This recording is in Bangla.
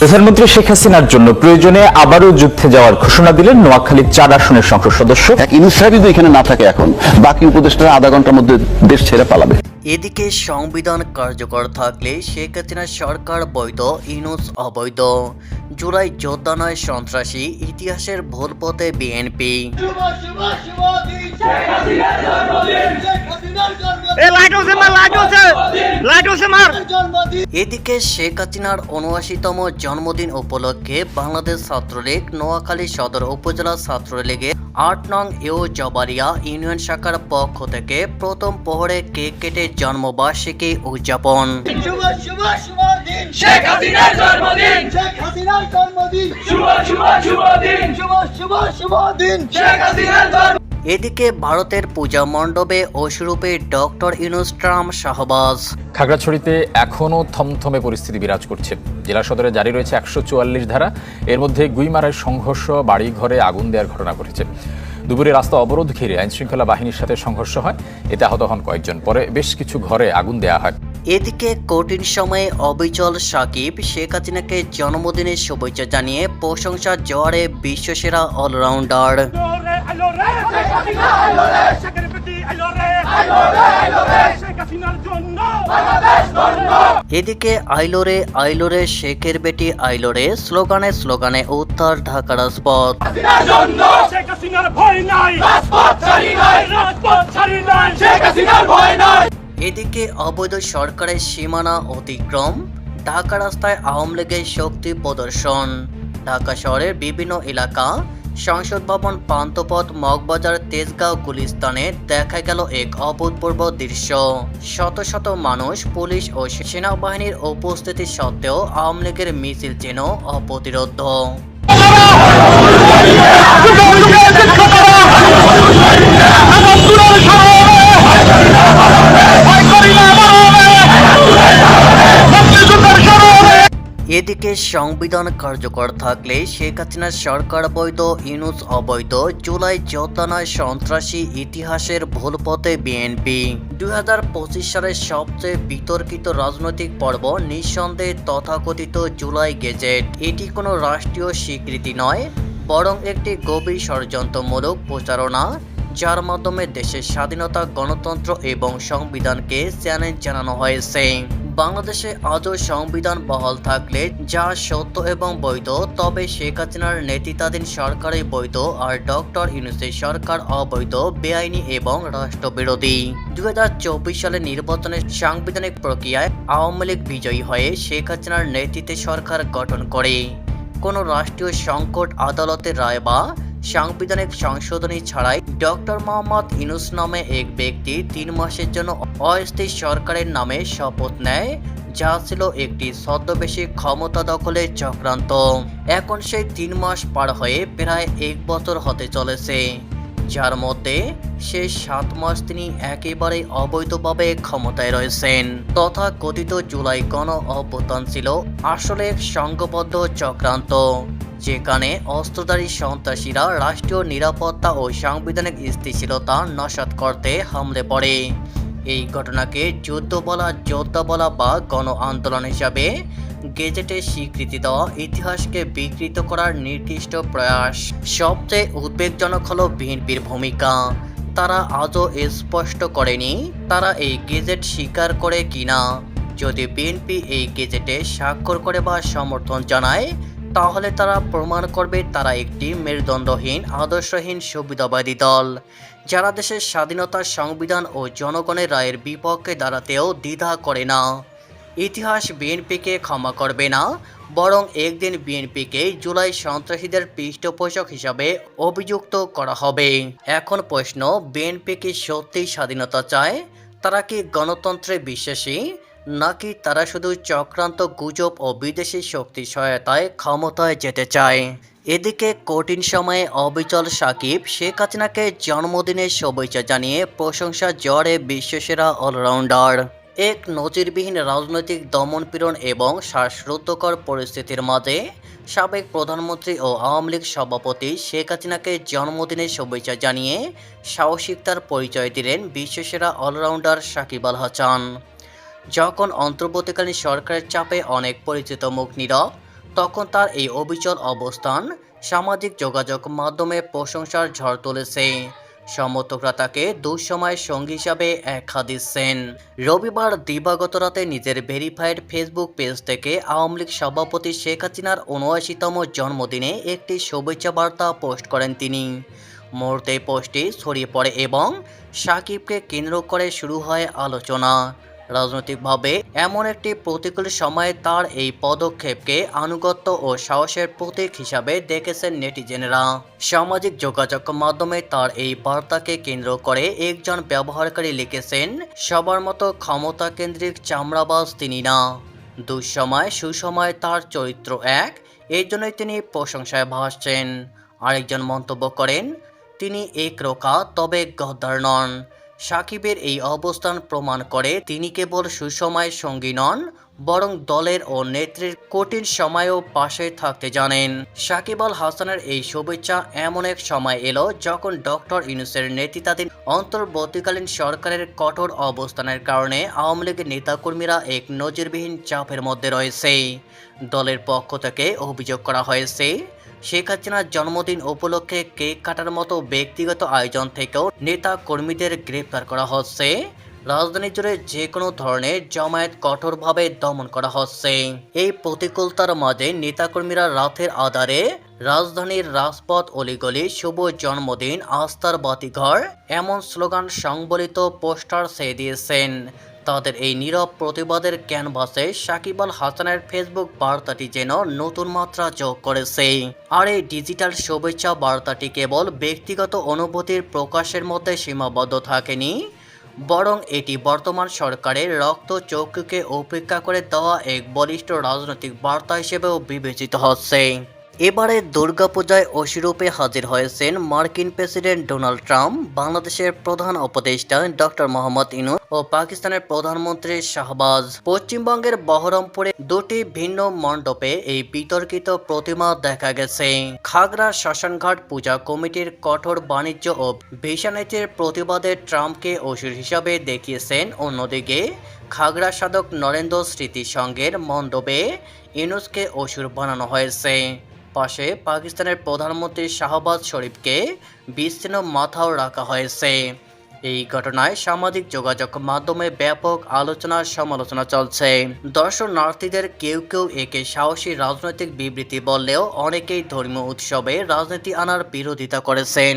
প্রধানমন্ত্রী শেখ হাসিনার জন্য প্রয়োজনে আবারও যুদ্ধে যাওয়ার ঘোষণা দিলেন নোয়াখালীর চার আসনের সংসদ সদস্য। এক ইনসাফ যদি এখানে না থাকে এখন। বাকি উপদেষ্টারা আধা ঘণ্টার মধ্যে দেশ ছেড়ে পালাবে। এদিকে সংবিধান কার্যকর থাকলে শেখ হাসিনার সরকার বৈধ ইনুস অবৈধ। জুলাই যোদ্ধা নয় সন্ত্রাসী ইতিহাসের ভুল পথে বিএনপি। এদিকে শেখ হাসিনার উনআশিতম জন্মদিন উপলক্ষে বাংলাদেশ ছাত্রলীগ নোয়াখালী সদর উপজেলা ছাত্রলীগের আট নং এও জবারিয়া ইউনিয়ন শাখার পক্ষ থেকে প্রথম প্রহরে কেক কেটে জন্মবার্ষিকী উদযাপন। শুভ শুভ শুভ দিন। শেখ হাসিনার জন্মদিন। শেখ হাসিনার জন্মদিন। শুভ শুভ শুভ দিন। শুভ শুভ শুভ দিন। শেখ হাসিনার জন্ম এদিকে ভারতের পূজা মণ্ডপে অসুরূপে ডক্টর ইউনুস ট্রাম্প শাহবাজ। খাগড়াছড়িতে এখনও থমথমে পরিস্থিতি বিরাজ করছে। জেলা সদরে জারি রয়েছে একশো চুয়াল্লিশ ধারা। এর মধ্যে গুইমারায় সংঘর্ষ বাড়ি ঘরে আগুন দেওয়ার ঘটনা ঘটেছে। দুপুরে রাস্তা অবরোধ ঘিরে আইনশৃঙ্খলা বাহিনীর সাথে সংঘর্ষ হয়। এতে আহত হন কয়েকজন। পরে বেশ কিছু ঘরে আগুন দেওয়া হয়। এদিকে কঠিন সময়ে অবিচল সাকিব শেখ হাসিনাকে জন্মদিনের শুভেচ্ছা জানিয়ে প্রশংসা জোয়ারে বিশ্বসেরা অলরাউন্ডার। শেখ হাসিনা আইলো রে শেখের বেটি আইলো রে আইলো রে আইলো রে শেখ হাসিনার জন্য বাংলাদেশ ধন্য এদিকে আইলোরে আইলোরে শেখের বেটি আইলোরে স্লোগানে স্লোগানে উত্তর ঢাকা রাজপথ। শেখ হাসিনার ভয় নাই। রাজপথ ছাড়ি নাই। রাজপথ ছাড়ি নাই। শেখ হাসিনার ভয় নাই। এদিকে অবৈধ সরকারের সীমানা অতিক্রম ঢাকা রাস্তায় আওয়ামী লীগের শক্তি প্রদর্শন। ঢাকা শহরের বিভিন্ন এলাকা সংসদ ভবন পান্তপথ মগবাজার, তেজগাঁও গুলিস্তানে দেখা গেল এক অভূতপূর্ব দৃশ্য। শত শত মানুষ, পুলিশ ও সেনাবাহিনীর উপস্থিতি সত্ত্বেও আওয়ামী লীগের মিছিল যেন অপ্রতিরোধ এদিকে সংবিধান কার্যকর থাকলে শেখ হাসিনার সরকার বৈধ ইউনুস অবৈধ, জুলাই যোদ্ধা সন্ত্রাসী ইতিহাসের ভুল পথে বিএনপি। দু হাজার পঁচিশ সালের সবচেয়ে বিতর্কিত রাজনৈতিক পর্ব নিঃসন্দেহে তথাকথিত জুলাই গেজেট। এটি কোনো রাষ্ট্রীয় স্বীকৃতি নয়, বরং একটি গভীর ষড়যন্ত্রমূলক প্রচারণা, যার মাধ্যমে দেশের স্বাধীনতা, গণতন্ত্র এবং সংবিধানকে চ্যালেঞ্জ জানানো হয়েছে। বাংলাদেশে আজও সংবিধান বহাল থাকলে যা সত্য এবং বৈধ, তবে শেখ হাসিনার নেতৃত্বাধীন সরকারই বৈধ আর ডক্টর ইউনুসের সরকার অবৈধ, বেআইনি এবং রাষ্ট্রবিরোধী। দুই হাজার চব্বিশ সালে নির্বাচনের সাংবিধানিক প্রক্রিয়ায় আওয়ামী লীগ বিজয়ী হয়ে শেখ হাসিনার নেতৃত্বে সরকার গঠন করে। কোনো রাষ্ট্রীয় সংকট আদালতের রায় বা সাংবিধানিক সংশোধনী ছাড়াই ডক্টর মোহাম্মদ ইনুস নামে এক ব্যক্তি তিন মাসের জন্য অস্থায়ী সরকারের নামে শপথ নেয়, যা ছিল একটি ছদ্মবেশী ক্ষমতা দখলের চক্রান্ত। এখন সেই তিন মাস পার হয়ে প্রায় এক বছর হতে চলেছে। যার মধ্যে শেষ সাত মাস তিনি একেবারে অবৈধভাবে ক্ষমতায় রয়েছেন। তথা কথিত জুলাই গণ অভ্যুত্থান ছিল আসলে সংঘবদ্ধ চক্রান্ত। যেখানে অস্ত্রধারী সন্ত্রাসীরা রাষ্ট্রীয় নিরাপত্তা ও সাংবিধানিক স্থিতিশীলতা নস্বাত করতে হামলে পড়ে। এই ঘটনাকে যুদ্ধ বলা যোদ্ধা বলা বা গণ আন্দোলন হিসাবে গেজেটে স্বীকৃতি দেওয়া, ইতিহাসকে বিকৃত করার নির্দিষ্ট প্রয়াস। সবচেয়ে উদ্বেগজনক হল বিএনপির ভূমিকা। তারা আজও স্পষ্ট করেনি, তারা এই গেজেট স্বীকার করে কিনা। যদি বিএনপি এই গেজেটে স্বাক্ষর করে বা সমর্থন জানায় তাহলে তারা প্রমাণ করবে তারা একটি মেরুদণ্ডহীন, আদর্শহীন সুবিধাবাদী দল, যারা দেশের স্বাধীনতা সংবিধান ও জনগণের রায়ের বিপক্ষে দাঁড়াতেও দ্বিধা করে না। ইতিহাস বিএনপিকে ক্ষমা করবে না, বরং একদিন বিএনপিকে জুলাই সন্ত্রাসীদের পৃষ্ঠপোষক হিসাবে অভিযুক্ত করা হবে। এখন প্রশ্ন, বিএনপি কি সত্যিই স্বাধীনতা চায়? তারা কি গণতন্ত্রে বিশ্বাসী? নাকি তারা শুধু চক্রান্ত গুজব ও বিদেশি শক্তির সহায়তায় ক্ষমতায় যেতে চায়? এদিকে কঠিন সময়ে অবিচল সাকিব শেখ হাসিনাকে জন্মদিনের শুভেচ্ছা জানিয়ে প্রশংসা জ্বরে বিশ্বসেরা অলরাউন্ডার। এক নজিরবিহীন রাজনৈতিক দমনপীড়ন এবং শ্বাসরুদ্ধকর পরিস্থিতির মাঝে সাবেক প্রধানমন্ত্রী ও আওয়ামী লীগ সভাপতি শেখ হাসিনাকে জন্মদিনের শুভেচ্ছা জানিয়ে সাহসিকতার পরিচয় দিলেন বিশ্বসেরা অলরাউন্ডার সাকিব আল হাসান। যখন অন্তর্বর্তীকালীন সরকারের চাপে অনেক পরিচিত মুখ নীরব, তখন তার এই অবিচল অবস্থান সামাজিক যোগাযোগ মাধ্যমে প্রশংসার ঝড় তুলেছে। সমর্থকরা তাকে দুঃসময়ের সঙ্গী হিসাবে একা দিচ্ছেন রবিবার দিবাগত রাতে নিজের ভেরিফাইড ফেসবুক পেজ থেকে আওয়ামী লীগ সভাপতি শেখ হাসিনার উনআশিতম জন্মদিনে একটি শুভেচ্ছা বার্তা পোস্ট করেন তিনি। মুহূর্তে পোস্টটি ছড়িয়ে পড়ে এবং সাকিবকে কেন্দ্র করে শুরু হয় আলোচনা। রাজনৈতিকভাবে এমন একটি প্রতিকূল সময়ে তার এই পদক্ষেপকে আনুগত্য ও সাহসের প্রতীক হিসাবে দেখেছেন নেটিজেনরা। সামাজিক যোগাযোগ মাধ্যমে তার এই বার্তাকে কেন্দ্র করে একজন ব্যবহারকারী লিখেছেন, সবার মতো ক্ষমতা কেন্দ্রিক চামড়াবাজ তিনি না। দুঃসময়, সুসময় তার চরিত্র এক এই জন্যই তিনি প্রশংসায় ভাসছেন। আরেকজন মন্তব্য করেন, তিনি একরোখা তবে গদ্দার নন। সাকিবের এই অবস্থান প্রমাণ করে তিনি কেবল সুসময় সঙ্গী নন, বরং দলের ও নেত্রীর কঠিন সময়েও পাশে থাকতে জানেন। সাকিব আল হাসানের এই শুভেচ্ছা এমন এক সময় এলো যখন ডক্টর ইউনুসের নেতৃত্বাধীন অন্তর্বর্তীকালীন সরকারের কঠোর অবস্থানের কারণে আওয়ামী লীগের নেতাকর্মীরা এক নজিরবিহীন চাপের মধ্যে রয়েছে। দলের পক্ষ থেকে অভিযোগ করা হয়েছে শেখ হাসিনার জন্মদিন উপলক্ষে কেক কাটার মতো ব্যক্তিগত আয়োজন থেকেও নেতা কর্মীদের গ্রেপ্তার করা হচ্ছে। রাজধানী জুড়ে যে কোনো ধরনের জমায়েত কঠোরভাবে দমন করা হচ্ছে। এই প্রতিকূলতার মাঝে নেতাকর্মীরা রাতের আধারে রাজধানীর রাজপথ অলিগলি শুভ জন্মদিন, আস্থার বাতিঘর এমন স্লোগান সংবলিত পোস্টার ছেয়ে দিয়েছেন। তাদের এই নীরব প্রতিবাদের ক্যানভাসে সাকিব আল হাসানের ফেসবুক বার্তাটি যেন নতুন মাত্রা যোগ করেছে। আর এই ডিজিটাল শুভেচ্ছা বার্তাটি কেবল ব্যক্তিগত অনুভূতির প্রকাশের মধ্যে সীমাবদ্ধ থাকেনি, বরং এটি বর্তমান সরকারের রক্ত চৌকিকে উপেক্ষা করে দেওয়া এক বলিষ্ঠ রাজনৈতিক বার্তা হিসেবেও বিবেচিত হচ্ছে। এবারে দুর্গাপূজায় অশিরূপে হাজির হয়েছেন মার্কিন প্রেসিডেন্ট ডোনাল্ড ট্রাম্প, বাংলাদেশের প্রধান উপদেষ্টা ডক্টর মোহাম্মদ ইনু ও পাকিস্তানের প্রধানমন্ত্রী শাহবাজ। পশ্চিমবঙ্গের বহরমপুরে দুটি ভিন্ন মণ্ডপে এই বিতর্কিত প্রতিমা দেখা গেছে। খাগড়া শ্মশানঘাট পূজা কমিটির কঠোর বাণিজ্য ও ভিসানীতির প্রতিবাদে ট্রাম্পকে অসুর হিসাবে দেখিয়েছেন অন্যদিকে খাগড়া সাধক নরেন্দ্র স্মৃতি সংঘের মণ্ডপে ইনুসকে অসুর বানানো হয়েছে। পাশে পাকিস্তানের প্রধানমন্ত্রী শাহবাজ শরীফকে বিচ্ছিন্ন মাথাও রাখা হয়েছে। এই ঘটনায় সামাজিক যোগাযোগ মাধ্যমে ব্যাপক আলোচনা সমালোচনা চলছে। দর্শনার্থীদের কেউ কেউ একে সাহসী রাজনৈতিক বিবৃতি বললেও অনেকেই ধর্মীয় উৎসবে রাজনীতি আনার বিরোধিতা করেছেন।